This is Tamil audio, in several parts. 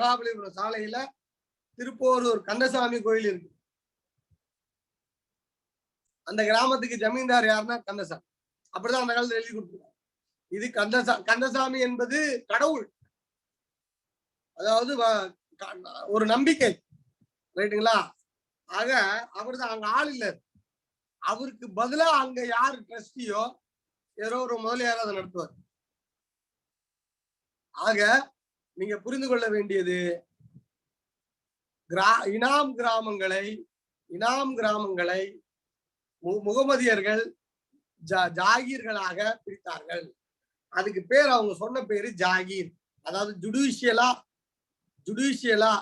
மகாபலிபுரம் சாலையில திருப்போரூர் கந்தசாமி கோயில் இருக்கு. அந்த கிராமத்துக்கு ஜமீன்தார் யாருன்னா கந்தசாமி. அப்படிதான் அந்த காலத்துல எழுதி கொடுத்துருக்காங்க. இது கந்தசா கந்தசாமி என்பது கடவுள். அதாவது ஒரு நம்பிக்கை. ரைட்டுங்களா? ஆக அவர் தான் அங்க ஆள் இல்ல. அவருக்கு பதிலா அங்க யார் ட்ரஸ்டியோ ஏதோ ஒரு முதலியார் அதை நடத்துவார். ஆக நீங்க புரிந்து கொள்ள வேண்டியது கிரா இனாம் கிராமங்களை இனாம் கிராமங்களை மு- முகமதியர்கள் ஜா- ஜாகீர்களாக பிரித்தார்கள். அதுக்கு பேர் அவங்க சொன்ன பேரு ஜாகீர். அதாவது ஜுடிஷியலா ஜுடிஷியலா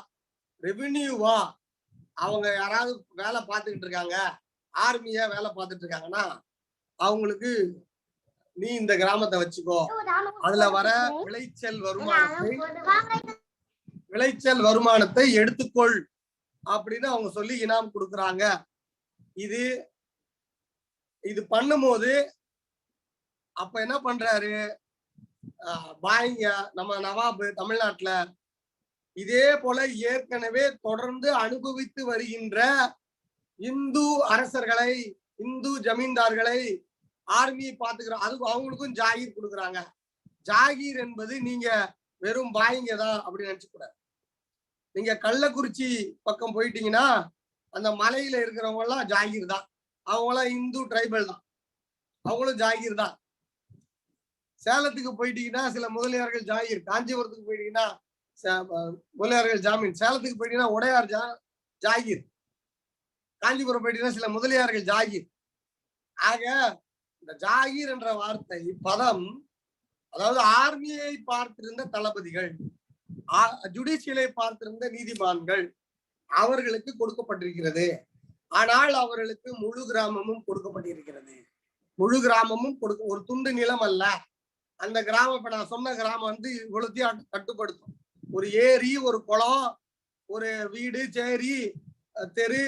ரெவின்யூவா அவங்க யாராவது வேலை பார்த்துக்கிட்டு இருக்காங்க ஆர்மியா வேலை பார்த்துட்டு இருக்காங்கன்னா அவங்களுக்கு நீ இந்த கிராமத்தை வச்சுக்கோ. அதுல வர விளைச்சல் வருமானத்தை விளைச்சல் வருமானத்தை எடுத்துக்கொள் அப்படின்னு அவங்க சொல்லி இனாம் கொடுக்குறாங்க. இது இது பண்ணும்போது அப்ப என்ன பண்றாரு? பாய்ங்க நம்ம நவாபு தமிழ்நாட்டுல இதே போல ஏற்கனவே தொடர்ந்து அனுபவித்து வருகின்ற இந்து அரசர்களை இந்து ஜமீன்தார்களை ஆர்மியை பாத்துக்கிறோம். அதுக்கு அவங்களுக்கும் ஜாகீர் கொடுக்குறாங்க. ஜாகீர் என்பது நீங்க வெறும் பாய்ங்க தான் அப்படின்னு நினைச்சு நீங்க கள்ளக்குறிச்சி பக்கம் போயிட்டீங்கன்னா அந்த மலையில இருக்கிறவங்க எல்லாம் ஜாகீர் தான். அவங்க எல்லாம் இந்து ட்ரைபல் தான். அவங்களும் ஜாகீர் தான். சேலத்துக்கு போயிட்டீங்கன்னா சில முதலியார்கள் ஜாகீர். காஞ்சிபுரத்துக்கு போயிட்டீங்கன்னா முதலியார்கள் ஜாமீன். சேலத்துக்கு போயிட்டீங்கன்னா உடையார் ஜா ஜாகீர். காஞ்சிபுரம் போயிட்டீங்கன்னா சில முதலியார்கள் ஜாகீர். ஆக இந்த ஜாகீர் என்ற வார்த்தை பதம் அதாவது ஆர்மியை பார்த்திருந்த தளபதிகள் ஜுடிஷியலை பார்த்திருந்த நீதிமான்கள் அவர்களுக்கு கொடுக்கப்பட்டிருக்கிறது. ஆனால் அவர்களுக்கு முழு கிராமமும் கொடுக்கப்பட்டிருக்கிறது. முழு கிராமமும் கொடுக்க ஒரு துண்டு நிலம் அல்ல. அந்த கிராமம் இப்ப நான் சொன்ன கிராமம் வந்து இவ்வளோத்தையும் கட்டுப்படுத்தும். ஒரு ஏரி ஒரு குளம் ஒரு வீடு சேரி தெரு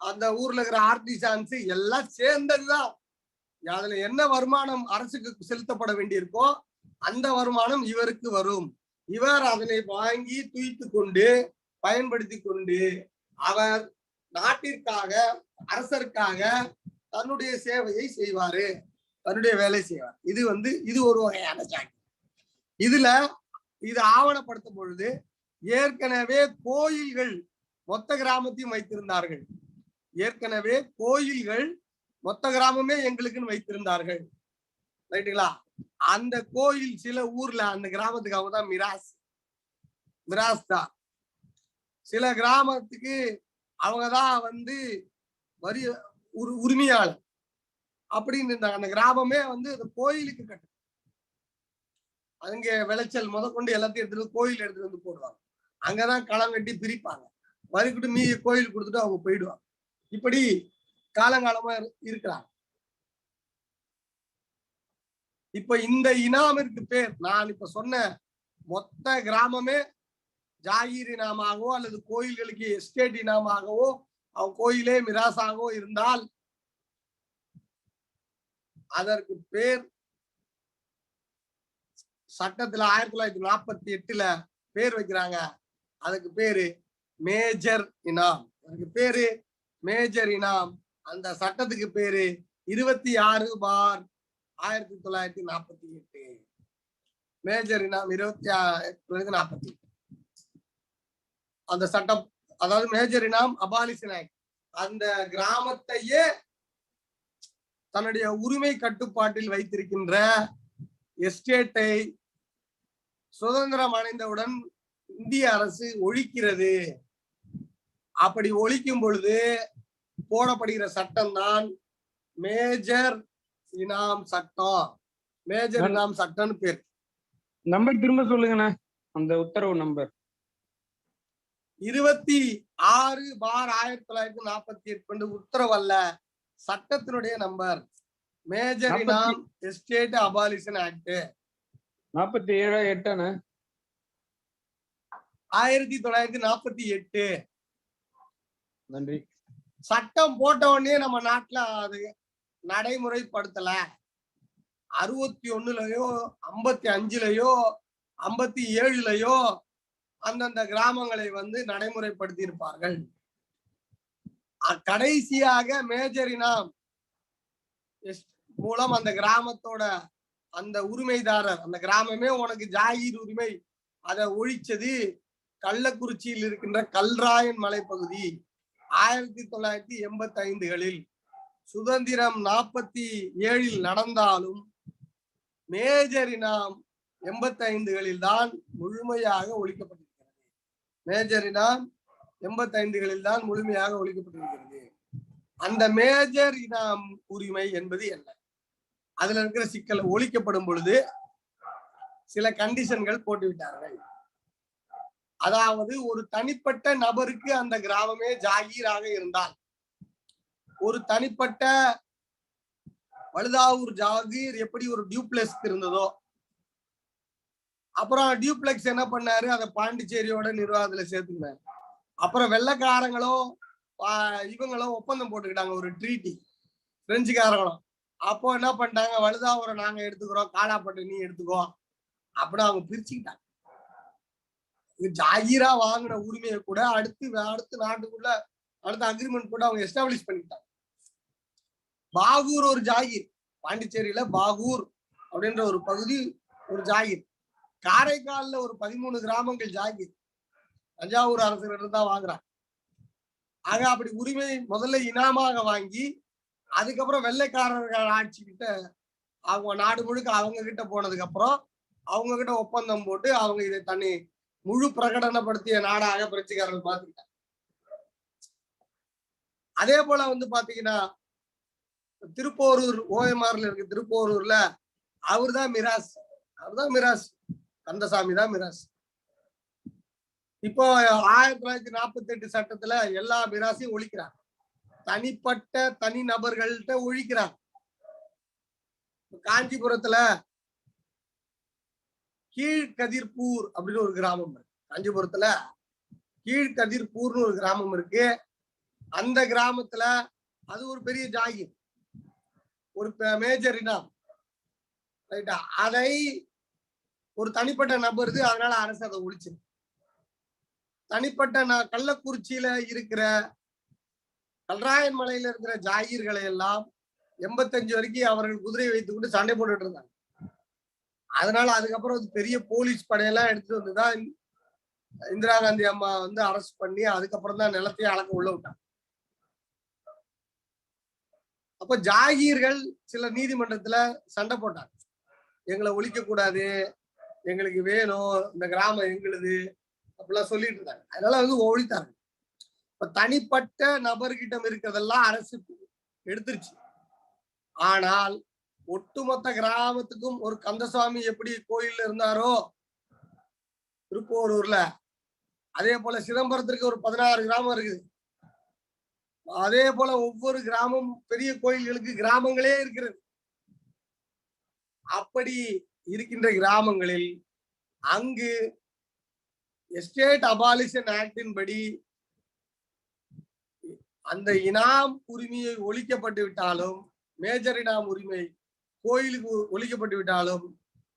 அந்த ஊர்ல இருக்கிற ஆர்டிசான்ஸ் எல்லாம் சேர்ந்ததுதான். அதுல என்ன வருமானம் அரசுக்கு செலுத்தப்பட வேண்டியிருக்கோ அந்த வருமானம் இவருக்கு வரும். இவர் அதனை வாங்கி தூய்த்து கொண்டு பயன்படுத்தி கொண்டு அவர் நாட்டிற்காக அரசருக்காக தன்னுடைய சேவையை செய்வாரு. தன்னுடைய வேலை செய்வார். இது வந்து இது ஒரு வகையான ஜாக்கி இதுல இது ஆவணப்படுத்தும் பொழுது ஏற்கனவே கோயில்கள் மொத்த கிராமத்தையும் வைத்திருந்தார்கள். ஏற்கனவே கோயில்கள் மொத்த கிராமமே எங்களுக்குன்னு வைத்திருந்தார்கள். ரைட்டுங்களா? அந்த கோயில் சில ஊர்ல அந்த கிராமத்துக்கு அவங்க தான் மிராஸ். மிராஸ் தான். சில கிராமத்துக்கு அவங்க தான் வந்து வரி உரு உரிமையாளர். அப்படின்னு இருந்தாங்க அந்த கிராமமே வந்து அந்த கோயிலுக்கு கட்டு. அங்க விளைச்சல் முத கொண்டு எல்லாத்தையும் எடுத்துட்டு வந்து கோயில் எடுத்துட்டு வந்து போடுவாங்க. அங்கதான் களம் வெட்டி பிரிப்பாங்க. வரிக்கிட்டு மீ கோயில் கொடுத்துட்டு அவங்க போயிடுவாங்க. இப்படி காலங்காலமா இருக்கிறாங்க. இப்ப இந்த இனாமிற்கு பேர் நான் இப்ப சொன்ன மொத்த கிராமமே ஜாகிர் இனாமாகவோ அல்லது கோயில்களுக்கு எஸ்டேட் இனாமாகவோ அவன் கோயிலே மிராசாகவோ இருந்தால் அதற்கு பேர் சட்டத்துல ஆயிரத்தி தொள்ளாயிரத்தி நாற்பத்தி எட்டுல பேர் வைக்கிறாங்க. அதுக்கு பேரு மேஜர் இனாம். அதுக்கு பேரு மேஜர் இனாம். அந்த சட்டத்துக்கு பேரு இருபத்தி ஆறு பார் ஆயிரத்தி தொள்ளாயிரத்தி நாற்பத்தி எட்டு. மேஜர் இனாம் இருபத்தி தொள்ளாயிரத்தி நாற்பத்தி அந்த சட்டம் அதாவது மேஜர் இனாம் அபாலிசன் ஆக்ட் அந்த கிராமத்தையே தன்னுடைய உரிமை கட்டுப்பாட்டில் வைத்திருக்கின்ற எஸ்டேட்டை சுதந்திரம் அடைந்தவுடன் இந்திய அரசு ஒழிக்கிறது. அப்படி ஒழிக்கும் பொழுது போடப்படுகிற சட்டம் தான் மேஜர் இனாம் சட்டம் மேஜர் இனாம் சட்டம்னு பேர். நம்பர் திரும்ப சொல்லுங்கண்ணே. அந்த உத்தரவு நம்பர். இருபத்தி ஆறு பார் ஆயிரத்தி தொள்ளாயிரத்தி நாற்பத்தி எட்டு கொண்டு உத்தரவல்ல சட்டத்தினுடைய number. Major Inam estate abolition act. நாற்பத்தி ஏழா எட்டாண்ணே. ஆயிரத்தி தொள்ளாயிரத்தி நாற்பத்தி எட்டு. நன்றி. சட்டம் போட்ட உடனே நம்ம நாட்டுல அது நடைமுறைப்படுத்தல. அறுபத்தி ஒண்ணுலயோ ஐம்பத்தி அஞ்சுலயோ ஐம்பத்தி ஏழுலயோ அந்தந்த கிராமங்களை வந்து நடைமுறைப்படுத்தி இருப்பார்கள் கடைசியாக மேஜரினாம் எஸ்- மூலம் அந்த கிராமத்தோட அந்த உரிமைதாரர் அந்த கிராமமே உனக்கு ஜாகீர் உரிமை. அதை ஒழிச்சது கள்ளக்குறிச்சியில் இருக்கின்ற கல்ராயன் மலைப்பகுதி. ஆயிரத்தி தொள்ளாயிரத்தி எண்பத்தி ஐந்துகளில் சுதந்திரம் நாற்பத்தி ஏழில் நடந்தாலும் மேஜர் இனாம் எண்பத்தி ஐந்துகளில் தான் முழுமையாக ஒழிக்கப்பட்டிருக்கிறது. மேஜர் இனாம் எண்பத்தி ஐந்துகளில் தான் முழுமையாக ஒழிக்கப்பட்டிருக்கிறது. அந்த மேஜர் இனாம் உரிமை என்பது என்ன? அதுல இருக்கிற சிக்கல் ஒழிக்கப்படும் பொழுது சில கண்டிஷன்கள் போட்டுவிட்டார்கள். அதாவது ஒரு தனிப்பட்ட நபருக்கு அந்த கிராமமே ஜாகீராக இருந்தால் ஒரு தனிப்பட்ட வழுதாவூர் ஜாகீர் எப்படி ஒரு டியூப்ளெக்ஸ் இருந்ததோ அப்புறம் டியூப்ளெக்ஸ் என்ன பண்ணாரு? அதை பாண்டிச்சேரியோட நிர்வாகத்துல சேர்த்துக்கினாரு அப்புறம் வெள்ளைக்காரங்களும் இவங்களோ இவங்களும் ஒப்பந்தம் போட்டுக்கிட்டாங்க ஒரு ட்ரீட்டி பிரெஞ்சுக்காரங்களும் அப்போ என்ன பண்ணிட்டாங்க? வழுதாவூரை நாங்க எடுத்துக்கிறோம் காலாப்பட்டு நீ எடுத்துக்கோ அப்படின்னு அவங்க பிரிச்சுக்கிட்டாங்க. ஜாகீரா வாங்கின உரிமையை கூட அடுத்து அடுத்து அடுத்த நாட்டுக்குள்ள அடுத்த அக்ரிமெண்ட் கூட அவங்க எஸ்டாப்ளிஷ் பண்ணிட்டாங்க பாகூர் ஒரு ஜாகிர். பாண்டிச்சேரியில பாகூர் அப்படின்ற ஒரு பகுதி ஒரு ஜாகிர். காரைக்கால்ல ஒரு பதிமூணு கிராமங்கள் ஜாகிர். தஞ்சாவூர் அரசர்கிட்ட தான் வாங்குறாங்க. ஆக அப்படி உரிமை முதல்ல இனாமாக வாங்கி அதுக்கப்புறம் வெள்ளைக்காரர்கள் ஆட்சி கிட்ட அவங்க நாடு முழுக்க அவங்க கிட்ட போனதுக்கு அப்புறம் அவங்க கிட்ட ஒப்பந்தம் போட்டு அவங்க இதை தனி முழு பிரகடனப்படுத்திய நாடாக பிரெஞ்சுக்காரர்கள் பாத்துக்கிட்டாங்க அதே போல வந்து பாத்தீங்கன்னா திருப்போரூர் ஓஎம்ஆர்ல இருக்கு திருப்போரூர்ல அவர்தான் மிராஸ். அவர்தான் மிராஸ். கந்தசாமி தான் மிராஸ். இப்போ ஆயிரத்தி தொள்ளாயிரத்தி நாற்பத்தி எட்டு சட்டத்துல எல்லா மிராசையும் ஒழிக்கிறாங்க. தனிப்பட்ட தனி நபர்கள்ட்ட ஒழிக்கிறாங்க. காஞ்சிபுரத்துல கீழ்கதிர்பூர் அப்படின்னு ஒரு கிராமம் இருக்கு. காஞ்சிபுரத்துல கீழ்கதிர்பூர்னு ஒரு கிராமம் இருக்கு. அந்த கிராமத்துல அது ஒரு பெரிய ஜாகிர் ஒரு மேஜர் இனம். ரைட்டா அதை ஒரு தனிப்பட்ட நபருது அதனால அரசு அதை ஒழிச்சிரு தனிப்பட்ட ந- கள்ளக்குறிச்சியில இருக்கிற கல்ராயன் மலையில இருக்கிற ஜாகிர்களை எல்லாம் எண்பத்தஞ்சு வரைக்கும் அவர்கள் குதிரையை வைத்துக் கொண்டு சண்டை போட்டுட்டு இருந்தாங்க. அதனால அதுக்கப்புறம் அது பெரிய போலீஸ் படையெல்லாம் எடுத்துட்டு வந்துதான் இந்திரா காந்தி அம்மா வந்து அரெஸ்ட் பண்ணி அதுக்கப்புறம் தான் நிலத்தையும் அளக்க உள்ள விட்டாங்க. அப்ப ஜாகீர்கள் சில நீதிமன்றத்துல சண்டை போட்டாங்க. எங்களை ஒழிக்க கூடாது எங்களுக்கு வேணும் இந்த கிராமம் எங்களுது அப்படிலாம் சொல்லிட்டு இருந்தாங்க. அதனால வந்து ஒழித்தாங்க. இப்ப தனிப்பட்ட நபர்கிட்ட இருக்கிறதெல்லாம் அரசு எடுத்துருச்சு. ஆனால் ஒட்டுமொத்த கிராமத்துக்கும் ஒரு கந்தசுவாமி எப்படி கோயில்ல இருந்தாரோ திருப்போரூர்ல அதே போல சிதம்பரத்திற்கு ஒரு பதினாறு கிராமம் இருக்குது. அதே போல ஒவ்வொரு கிராமம் பெரிய கோயில்களுக்கு கிராமங்களே இருக்கிறது. அப்படி இருக்கின்ற கிராமங்களில் அங்கு எஸ்டேட் அபாலிஷன் ஆக்டின் படி அந்த இனாம் உரிமையை ஒழிக்கப்பட்டு விட்டாலும் மேஜர் இனாம் உரிமை கோயிலுக்கு ஒழிக்கப்பட்டு விட்டாலும்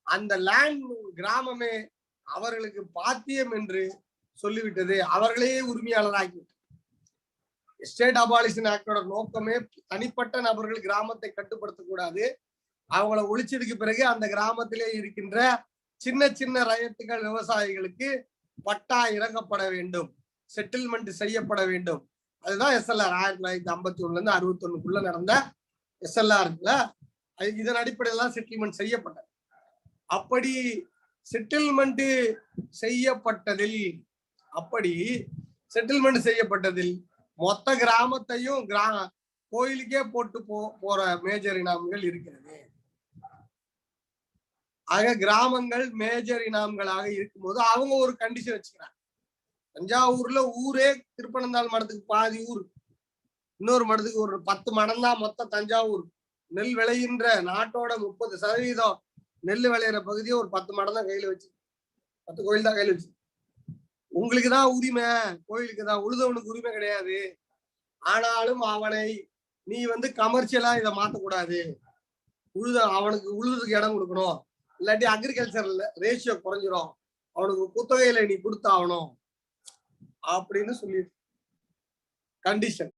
அந்த லேண்ட் கிராமமே அவர்களுக்கு பாத்தியம் என்று சொல்லிவிட்டது. அவர்களே உரிமையாளராகி எஸ்டேட் அபாலிஷன் ஆக்டோட நோக்கமே தனிப்பட்ட நபர்கள் கிராமத்தை கட்டுப்படுத்தக்கூடாது. அவங்கள ஒழிச்சதுக்கு பிறகு அந்த கிராமத்திலே இருக்கின்ற சின்ன சின்ன ரயத்துகள் விவசாயிகளுக்கு பட்டா இறங்கப்பட வேண்டும். செட்டில்மெண்ட் செய்யப்பட வேண்டும். அதுதான் எஸ்எல்ஆர் ஆயிரத்தி தொள்ளாயிரத்தி ஐம்பத்தி ஒண்ணுல இருந்து அறுபத்தி ஒண்ணுக்குள்ள நடந்த எஸ்எல்ஆர்ல இதன் அடிப்படையில் தான் செட்டில்மெண்ட் செய்யப்பட்டது. அப்படி செட்டில்மெண்ட் செய்யப்பட்டதில் அப்படி செட்டில்மெண்ட் செய்யப்பட்டதில் மொத்த கிராமத்தையும் கிரா கோயிலுக்கே போட்டு போ போற மேஜர் இனாம்கள் இருக்கிறது. ஆக கிராமங்கள் மேஜர் இனாம்களாக இருக்கும்போது அவங்க ஒரு கண்டிஷன் வச்சுக்கிறாங்க. தஞ்சாவூர்ல ஊரே திருப்பனந்தாள் மடத்துக்கு பாதி ஊர். இன்னொரு மடத்துக்கு ஒரு பத்து மடம் தான் மொத்த தஞ்சாவூர். நெல் விளைகின்ற நாட்டோட முப்பது சதவீதம் நெல் விளையிற பகுதியை ஒரு பத்து மடம் தான் கையில வச்சு பத்து கோயில் தான் கையில வச்சு. உங்களுக்கு தான் உரிமை கோயிலுக்கு தான். உழுதவனுக்கு உரிமை கிடையாது. ஆனாலும் அவனை நீ வந்து கமர்ஷியலா இதை மாத்தக்கூடாது. உழுத அவனுக்கு உழுதுக்கு இடம் கொடுக்கணும். இல்லாட்டி அக்ரிகல்ச்சர்ல ரேஷியோ குறைஞ்சிரும். அவனுக்கு குத்தகையில நீ கொடுத்தாகணும். அப்படின்னு சொல்லி கண்டிஷன்